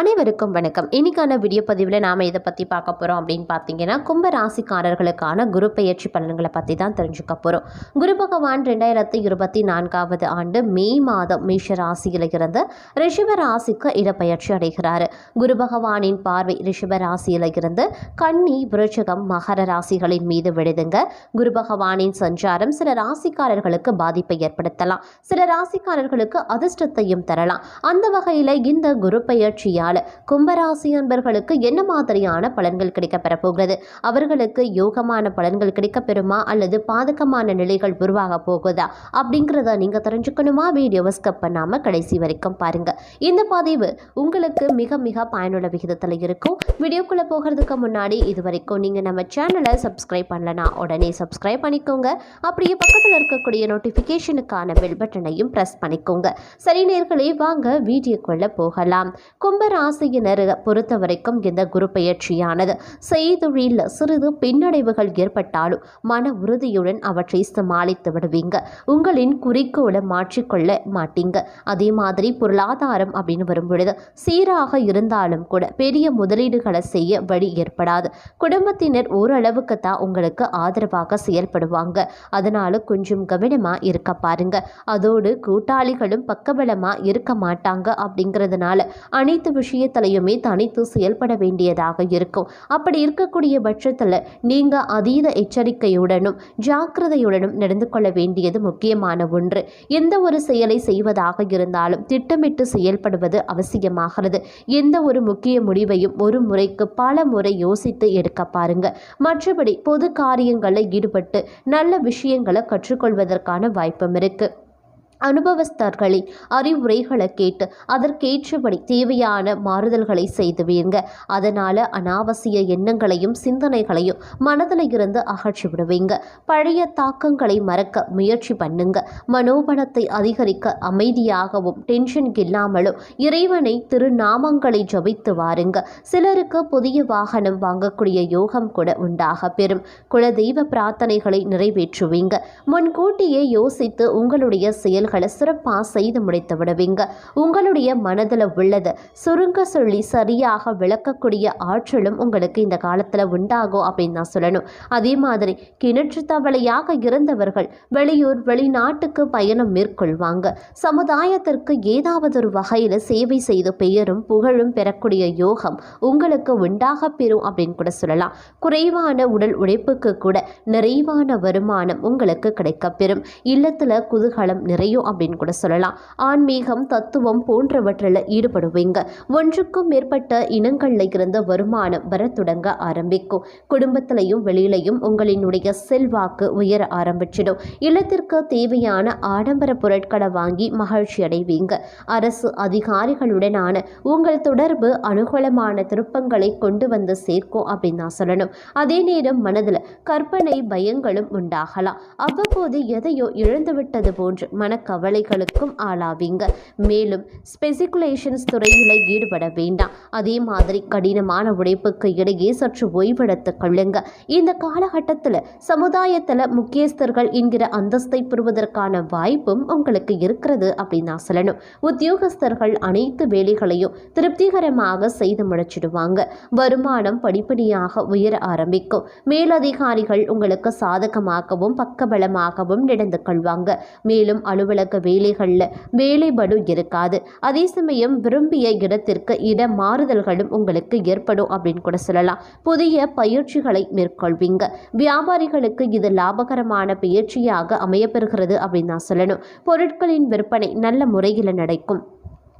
அனைவருக்கும் வணக்கம். இன்னைக்கான வீடியோ பதிவில் நாம் இதை பற்றி பார்க்க போகிறோம் அப்படின்னு பார்த்தீங்கன்னா கும்ப ராசிக்காரர்களுக்கான குரு பெயர்ச்சி பலன்களை பற்றி தான் தெரிஞ்சுக்க போகிறோம் குரு பகவான் ரெண்டாயிரத்தி இருபத்தி நான்காவது ஆண்டு மே மாதம் மேஷ ராசியில் இருந்து ரிஷப ராசிக்கு இடப்பெயர்ச்சி அடைகிறார். குரு பகவானின் பார்வை ரிஷப ராசியில் இருந்து கன்னி விருச்சகம் மகர ராசிகளின் மீது விழுதுங்க. குரு பகவானின் சஞ்சாரம் சில ராசிக்காரர்களுக்கு பாதிப்பை ஏற்படுத்தலாம். சில ராசிக்காரர்களுக்கு அதிர்ஷ்டத்தையும் தரலாம். அந்த வகையில் இந்த குரு பெயர்ச்சியால் கும்பராசி அன்பர்களுக்கு என்ன மாதிரியான பலன்கள் கிடைக்கப்பெற போகிறது? அவர்களுக்கு யோகமான பலன்கள் கிடைக்கப்பெறுமா? அல்லது பாதகமான நிலைகள் உருவாக போகுதா? அப்படிங்கிறத நீங்கள் தெரிஞ்சுக்கணுமா? வீடியோவை ஸ்கப் பண்ணாமல் கடைசி வரைக்கும் பாருங்கள் இந்த பதிவு உங்களுக்கு மிக மிக பயனுள்ள விகிதத்தில் இருக்கும். வீடியோக்குள்ளே போகிறதுக்கு முன்னாடி இது வரைக்கும் நீங்கள் நம்ம சேனலை சப்ஸ்கிரைப் பண்ணலனா உடனே சப்ஸ்கிரைப் பண்ணிக்கோங்க. அப்படியே பக்கத்தில் இருக்கக்கூடிய நோட்டிஃபிகேஷனுக்கான பெல் பட்டனையும் ப்ரெஸ் பண்ணிக்கோங்க. சரி நேர்களே வாங்க வீடியோக்குள்ளே போகலாம். ராசியினர் பொறுத்த வரைக்கும் இந்த குரு பெயர்ச்சியானது செய்தொழில் சிறிது பின்னடைவுகள் ஏற்பட்டாலும் மன உறுதியுடன் அவற்றை சமாளித்து விடுவீங்க. உங்களின் குறிக்கோளை மாற்றிக்கொள்ள மாட்டீங்க. அதே மாதிரி பொருளாதாரம் அப்படின்னு வரும்பொழுது சீராக இருந்தாலும் கூட பெரிய முதலீடுகளை செய்ய வழி ஏற்படாது. குடும்பத்தினர் ஓரளவுக்கு தான் உங்களுக்கு ஆதரவாக செயல்படுவாங்க. அதனால கொஞ்சம் கவனமாக இருக்க பாருங்க. அதோடு கூட்டாளிகளும் பக்கபலமாக இருக்க மாட்டாங்க அப்படிங்கிறதுனால அனைத்து விஷயத்திலையுமே தனித்து செயல்பட வேண்டியதாக இருக்கும். அப்படி இருக்கக்கூடிய பட்சத்தில் நீங்கள் அதீத எச்சரிக்கையுடனும் ஜாக்கிரதையுடனும் நடந்து கொள்ள வேண்டியது முக்கியமான ஒன்று. எந்த ஒரு செயலை செய்வதாக இருந்தாலும் திட்டமிட்டு செயல்படுவது அவசியமாகிறது. எந்த ஒரு முக்கிய முடிவையும் ஒரு முறைக்கு பல முறை யோசித்து எடுக்க பாருங்க. மற்றபடி பொது காரியங்களில் ஈடுபட்டு நல்ல விஷயங்களை கற்றுக்கொள்வதற்கான வாய்ப்பும் இருக்கு. அனுபவஸ்தர்களின் அறிவுரைகளை கேட்டு அதற்கேற்றபடி தேவையான மாறுதல்களை செய்துவீங்க அதனால் அனாவசிய எண்ணங்களையும் சிந்தனைகளையும் மனதில் இருந்து அகற்றி விடுவீங்க. பழைய தாக்கங்களை மறக்க முயற்சி பண்ணுங்க. மனோபலத்தை அதிகரிக்க அமைதியாகவும் டென்ஷன் இல்லாமலும் இறைவனை திருநாமங்களை ஜபித்து வாருங்க. சிலருக்கு புதிய வாகனம் வாங்கக்கூடிய யோகம் கூட உண்டாக பெறும். குலதெய்வ பிரார்த்தனைகளை நிறைவேற்றுவீங்க. முன்கூட்டியே யோசித்து உங்களுடைய செயல்கள் சிறப்பாக செய்து முடித்து விடுவீங்க. உங்களுடைய மனதில் உள்ளது. சுருங்க சொல்லி சரியாக விளக்கக்கூடிய ஆற்றலும் உங்களுக்கு இந்த காலத்தில் உண்டாகும் அப்படின்னு நான் சொல்லணும். அதே மாதிரி கிணற்று தவளையாக இருந்தவர்கள் வெளியூர் வெளிநாட்டுக்கு பயணம் மேற்கொள்வாங்க. சமுதாயத்திற்கு ஏதாவது ஒரு வகையில் சேவை செய்து பெயரும் புகழும் பெறக்கூடிய யோகம் உங்களுக்கு உண்டாக பெறும் அப்படின்னு கூட சொல்லலாம். குறைவான உடல் உழைப்புக்கு கூட நிறைவான வருமானம் உங்களுக்கு கிடைக்கப்பெறும் இல்லத்தில் குதூகலம் அப்படின்னு கூட சொல்லலாம். ஆன்மீகம் தத்துவம் போன்றவற்றில் ஈடுபடுவீங்க. ஒன்றுக்கும் மேற்பட்ட இனங்களில் இருந்து வருமானம் வர தொடங்க ஆரம்பிக்கும். குடும்பத்திலையும் வெளியிலையும் உங்களினுடைய செல்வாக்கு உயர ஆரம்பிச்சிடும். இல்லத்திற்கு தேவையான ஆடம்பர பொருட்களை வாங்கி மகிழ்ச்சி அடைவீங்க. அரசு அதிகாரிகளுடனான உங்கள் தொடர்பு அனுகூலமான திருப்பங்களை கொண்டு வந்து சேர்க்கும் அப்படின்னு நான் சொல்லணும். அதே நேரம் மனதில் கற்பனை பயங்களும் உண்டாகலாம். அவ்வப்போது எதையோ இழந்துவிட்டது போன்று மன கவலைகளுக்கும் ஆளாவீங்க. மேலும் ஸ்பெசிகுலேஷன்ஸ் துறையில் ஈடுபட வேண்டாம். அதே மாதிரி கடினமான உழைப்புக்கு இடையே சற்று ஓய்வெடுத்து கொள்ளுங்க. இந்த காலகட்டத்தில் சமுதாயத்தில் முக்கியஸ்தர்கள் என்கிற அந்தஸ்தை பெறுவதற்கான வாய்ப்பும் உங்களுக்கு இருக்கிறது அப்படின்னு நான் சொல்லணும். உத்தியோகஸ்தர்கள் அனைத்து வேலைகளையும் திருப்திகரமாக செய்து முடிச்சிடுவாங்க. வருமானம் படிப்படியாக உயர ஆரம்பிக்கும். மேலதிகாரிகள் உங்களுக்கு சாதகமாகவும் பக்கபலமாகவும் நடந்து கொள்வாங்க. மேலும் அலுவலக வேலைகளில் வேலைபடு இருக்காது. அதே சமயம் விரும்பிய இடத்திற்கு இட மாறுதல்களும் உங்களுக்கு ஏற்படும் அப்படின்னு கூட சொல்லலாம். புதிய பயிற்சிகளை மேற்கொள்வீங்க. வியாபாரிகளுக்கு இது லாபகரமான பயிற்சியாக அமையப்பெறுகிறது அப்படின்னு நான் சொல்லணும். பொருட்களின் விற்பனை நல்ல முறையில் நடக்கும்.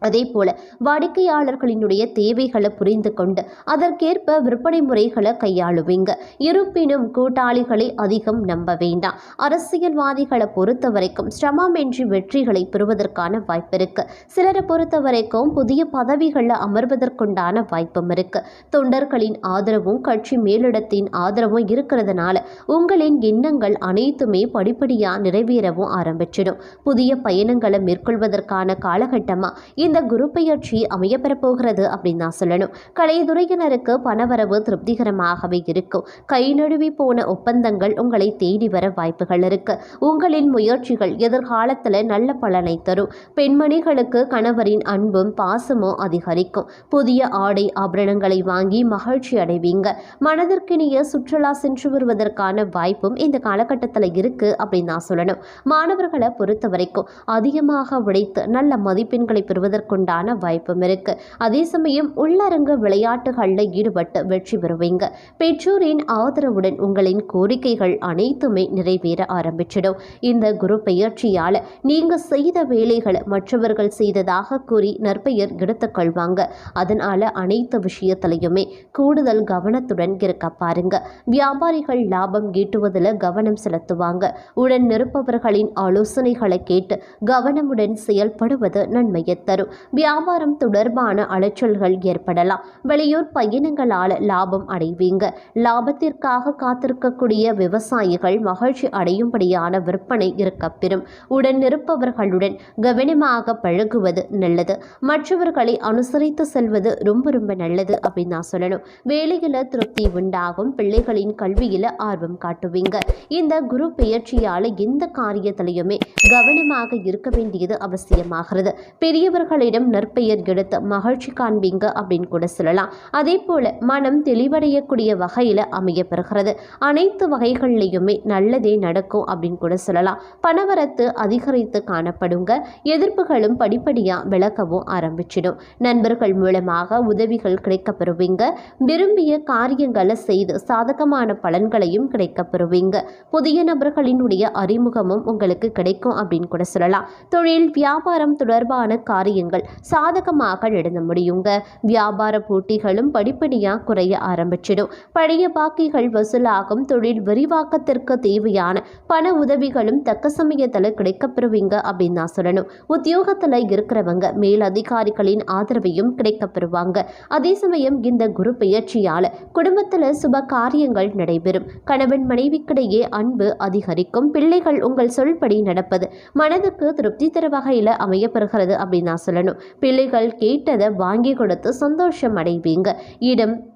அதே போல வாடிக்கையாளர்களினுடைய தேவைகளை புரிந்து கொண்டு அதற்கேற்ப விற்பனை முறைகளை கையாளுவீங்க. இருப்பினும் கூட்டாளிகளை அதிகம் நம்ப வேண்டாம். அரசியல்வாதிகளை பொறுத்த வரைக்கும் சிரமமின்றி வெற்றிகளை பெறுவதற்கான வாய்ப்பு இருக்கு. சிலரை பொறுத்த வரைக்கும் புதிய பதவிகளில் அமர்வதற்குண்டான வாய்ப்பும் இருக்கு. தொண்டர்களின் ஆதரவும் கட்சி மேலிடத்தின் ஆதரவும் இருக்கிறதுனால உங்களின் எண்ணங்கள் அனைத்துமே படிப்படியாக நிறைவேறவும் ஆரம்பிச்சிடும். புதிய பயணங்களை மேற்கொள்வதற்கான காலகட்டமாக இந்த குரு பெயர்ச்சி அமையப்பெறப்போகிறது அப்படின்னு தான் சொல்லணும். கலைத்துறையினருக்கு பணவரவு திருப்திகரமாகவே இருக்கும். கை நழுவி போன ஒப்பந்தங்கள் உங்களை தேடி வர வாய்ப்புகள் இருக்கு. உங்களின் முயற்சிகள் எதிர்காலத்தில் நல்ல பலனை தரும். பெண்மணிகளுக்கு கணவரின் அன்பும் பாசமும் அதிகரிக்கும். புதிய ஆடை ஆபரணங்களை வாங்கி மகிழ்ச்சி அடைவீங்க. மனதிற்கினிய சுற்றுலா சென்று வருவதற்கான வாய்ப்பும் இந்த காலகட்டத்தில் இருக்கு அப்படின்னு நான் சொல்லணும். மாணவர்களை பொறுத்த வரைக்கும் அதிகமாக உழைத்து நல்ல மதிப்பெண்களை பெறுவதற்கு பெறுவதற்குண்டான வாய்ப்பும் இருக்கு. அதே சமயம் உள்ளரங்க விளையாட்டுகளில் ஈடுபட்டு வெற்றி பெறுவீங்க. பெற்றோரின் ஆதரவுடன் உங்களின் கோரிக்கைகள் அனைத்துமே நிறைவேற ஆரம்பிச்சிடும். இந்த குரு பெயர்ச்சியால் நீங்க செய்த வேலைகளை மற்றவர்கள் செய்ததாக கூறி நற்பெயர் எடுத்துக்கொள்வாங்க அதனால அனைத்து விஷயத்திலையுமே கூடுதல் கவனத்துடன் இருக்க பாருங்க. வியாபாரிகள் லாபம் ஈட்டுவதில் கவனம் செலுத்துவாங்க. உடன் நிற்பவர்களின் ஆலோசனைகளை கேட்டு கவனமுடன் செயல்படுவது நன்மையை தரும். வியாபாரம் தொடர்பான அலைச்சல்கள் ஏற்படலாம். வெளியூர் பயணங்களால் லாபம் அடைவீங்க. லாபத்திற்காக காத்திருக்கக்கூடிய விவசாயிகள் மகிழ்ச்சி அடையும்படியான விற்பனை இருக்கப்பெறும் உடன் இருப்பவர்களுடன் கவனமாக பழகுவது நல்லது. மற்றவர்களை அனுசரித்து செல்வது ரொம்ப ரொம்ப நல்லது அப்படின்னு நான் சொல்லணும். வேலையில் திருப்தி உண்டாகும். பிள்ளைகளின் கல்வியில் ஆர்வம் காட்டுவீங்க. இந்த குரு பெயர்ச்சியால் எந்த காரியத்திலையுமே கவனமாக இருக்க வேண்டியது அவசியமாகிறது. பெரியவர்கள் மற்றவர்களிடம் நற்பெயர் எடுத்து மகிழ்ச்சி காண்பீங்க அப்படின்னு கூட சொல்லலாம். அதே போல மனம் தெளிவடையக்கூடிய வகையில் அமையப்பெறுகிறது அனைத்து வகைகள்லையுமே நல்லதே நடக்கும் அப்படின்னு கூட சொல்லலாம். பணவரத்து அதிகரித்து காணப்படுங்க. எதிர்ப்புகளும் படிப்படியாக விளக்கவும் ஆரம்பிச்சிடும். நண்பர்கள் மூலமாக உதவிகள் கிடைக்கப்பெறுவீங்க. விரும்பிய காரியங்களை செய்து சாதகமான பலன்களையும் கிடைக்கப்பெறுவீங்க. புதிய நபர்களினுடைய அறிமுகமும் உங்களுக்கு கிடைக்கும் அப்படின்னு கூட சொல்லலாம். தொழில் வியாபாரம் தொடர்பான காரியங்கள் சாதகமாக எழுத முடியுங்க. வியாபார போட்டிகளும் படிப்படியாக குறைய ஆரம்பிச்சிடும். பழைய பாக்கிகள் வசூலாகும். தொழில் விரிவாக்கத்திற்கு தேவையான பண உதவிகளும் தக்க சமயத்தில் கிடைக்கப்பெறுவீங்க அப்படின்னு நான் சொல்லணும். உத்தியோகத்தில் இருக்கிறவங்க மேல் அதிகாரிகளின் ஆதரவையும் கிடைக்கப்பெறுவாங்க. அதே சமயம் இந்த குரு பெயர்ச்சியால் குடும்பத்தில் சுப காரியங்கள் நடைபெறும். கணவன் மனைவிக்கிடையே அன்பு அதிகரிக்கும். பிள்ளைகள் உங்கள் சொல்படி நடப்பது மனதுக்கு திருப்தி தர வகையில் அமையப்பெறுகிறது அப்படின்னு நான் சொல்லணும். பிள்ளைகள் கேட்டதை வாங்கி கொடுத்து சந்தோஷம் அடைவீங்க. இடம்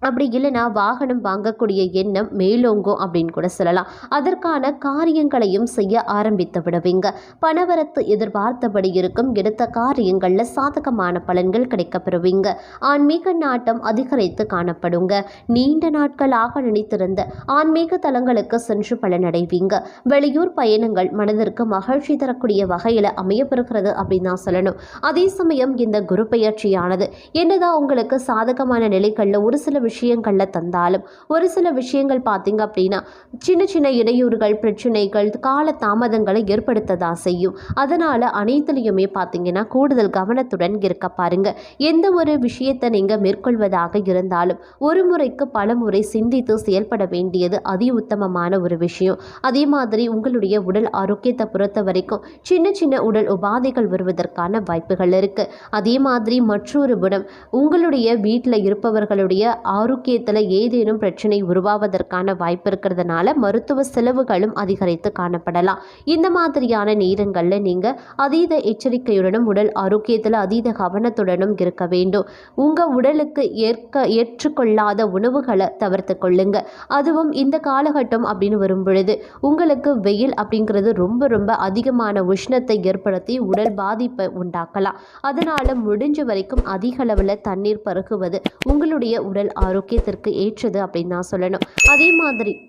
அப்படி இல்லைன்னா வாகனம் வாங்கக்கூடிய எண்ணம் மேலோங்கும் அப்படின்னு கூட சொல்லலாம். அதற்கான காரியங்களையும் செய்ய ஆரம்பித்து விடுவீங்க. பணவரத்து எதிர்பார்த்தபடி இருக்கும் எடுத்த காரியங்களில் சாதகமான பலன்கள் கிடைக்கப்பெறுவீங்க. ஆன்மீக நாட்டம் அதிகரித்து காணப்படுங்க. நீண்ட நாட்களாக நினைத்திருந்த ஆன்மீக தலங்களுக்கு சென்று பலனடைவீங்க. வெளியூர் பயணங்கள் மனதிற்கு மகிழ்ச்சி தரக்கூடிய வகையில் அமையப்பெறுகிறது அப்படின்னு தான் சொல்லணும். அதே சமயம் இந்த குரு பெயர்ச்சியானது என்னதான் உங்களுக்கு சாதகமான நிலைகளில் ஒரு சில விஷயங்களில் தந்தாலும் ஒரு சில விஷயங்கள் பார்த்தீங்க அப்படின்னா சின்ன சின்ன இடையூறுகள் பிரச்சனைகள் கால தாமதங்களை ஏற்படுத்ததா செய்யும். அதனால் அனைத்துலேயுமே பார்த்தீங்கன்னா கூடுதல் கவனத்துடன் இருக்க பாருங்க. எந்த ஒரு விஷயத்தை நீங்கள் மேற்கொள்வதாக இருந்தாலும் ஒரு முறைக்கு பல முறை சிந்தித்து செயல்பட வேண்டியது அதி உத்தமமான ஒரு விஷயம். அதே மாதிரி உங்களுடைய உடல் ஆரோக்கியத்தை பொறுத்த வரைக்கும் சின்ன சின்ன உடல் உபாதைகள் வருவதற்கான வாய்ப்புகள் இருக்குது அதே மாதிரி மற்றொரு குணம் உங்களுடைய வீட்டில் இருப்பவர்களுடைய ஆரோக்கியத்தில் ஏதேனும் பிரச்சனை உருவாவதற்கான வாய்ப்பு இருக்கிறதுனால மருத்துவ செலவுகளும் அதிகரித்து காணப்படலாம். இந்த மாதிரியான நேரங்களில் நீங்கள் அதீத எச்சரிக்கையுடனும் உடல் ஆரோக்கியத்தில் அதீத கவனத்துடனும் இருக்க வேண்டும். உங்கள் உடலுக்கு ஏற்க ஏற்றுக்கொள்ளாத உணவுகளை தவிர்த்து கொள்ளுங்க. அதுவும் இந்த காலகட்டம் அப்படின்னு வரும் பொழுது உங்களுக்கு வெயில் அப்படிங்கிறது ரொம்ப ரொம்ப அதிகமான உஷ்ணத்தை ஏற்படுத்தி உடல் பாதிப்பை உண்டாக்கலாம். அதனால் முடிஞ்ச வரைக்கும் அதிக அளவில் தண்ணீர் பருகுவது உங்களுடைய உடல் ஆரோக்கியத்திற்கு ஏற்றது அப்படின்னு நான் சொல்லணும். அதே மாதிரி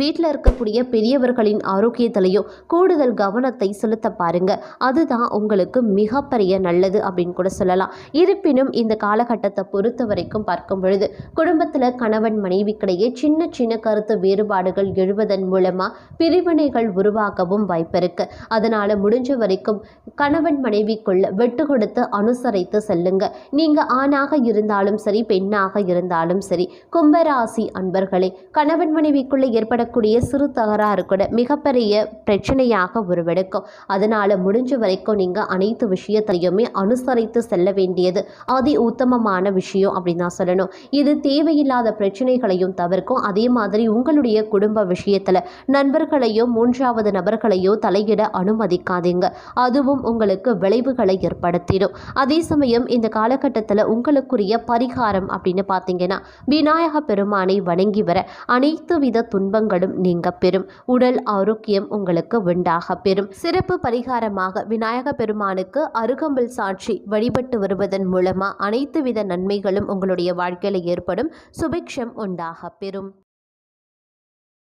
வீட்டில் இருக்கக்கூடிய பெரியவர்களின் ஆரோக்கியத்திலையும் கூடுதல் கவனத்தை செலுத்த பாருங்க. அதுதான் உங்களுக்கு மிகப்பெரிய நல்லது அப்படின்னு கூட சொல்லலாம். இருப்பினும் இந்த காலகட்டத்தை பொறுத்த வரைக்கும் பார்க்கும் பொழுது குடும்பத்தில் கணவன் மனைவிக்கிடையே சின்ன சின்ன கருத்து வேறுபாடுகள் எழுவதன் மூலமாக பிரிவினைகள் உருவாகவும் வாய்ப்பு இருக்கு. அதனால் முடிஞ்ச வரைக்கும் கணவன் மனைவிக்குள்ள வெட்டு கொடுத்து அனுசரித்து செல்லுங்க. நீங்கள் ஆணாக இருந்தாலும் சரி பெண்ணாக இருந்தாலும் சரி கும்பராசி அன்பர்களே கணவன் மனைவிக்குள்ளே ஏற்பட ஏற்படக்கூடிய சிறு தகராறு கூட மிகப்பெரிய பிரச்சனையாக உருவெடுக்கும். அதனால் முடிஞ்ச வரைக்கும் நீங்கள் அனைத்து விஷயத்தையுமே அனுசரித்து செல்ல வேண்டியது அதி உத்தமமான விஷயம் அப்படின்னு தான் சொல்லணும். இது தேவையில்லாத பிரச்சனைகளையும் தவிர்க்கும். அதே மாதிரி உங்களுடைய குடும்ப விஷயத்தில் நண்பர்களையோ மூன்றாவது நபர்களையோ தலையிட அனுமதிக்காதீங்க. அதுவும் உங்களுக்கு விளைவுகளை ஏற்படுத்திடும். அதே சமயம் இந்த காலகட்டத்தில் உங்களுக்குரிய பரிகாரம் அப்படின்னு பார்த்தீங்கன்னா விநாயக பெருமானை வணங்கி வர அனைத்து வித துன்பங்கள் துன்பங்களும் நீங்க பெறும். உடல் ஆரோக்கியம் உங்களுக்கு உண்டாக பெறும். சிறப்பு பரிகாரமாக விநாயக பெருமானுக்கு அருகம்பல் சாட்சி வழிபட்டு வருவதன் மூலமா அனைத்து வித நன்மைகளும் உங்களுடைய வாழ்க்கையில் ஏற்படும். சுபிக்ஷம் உண்டாக பெறும்.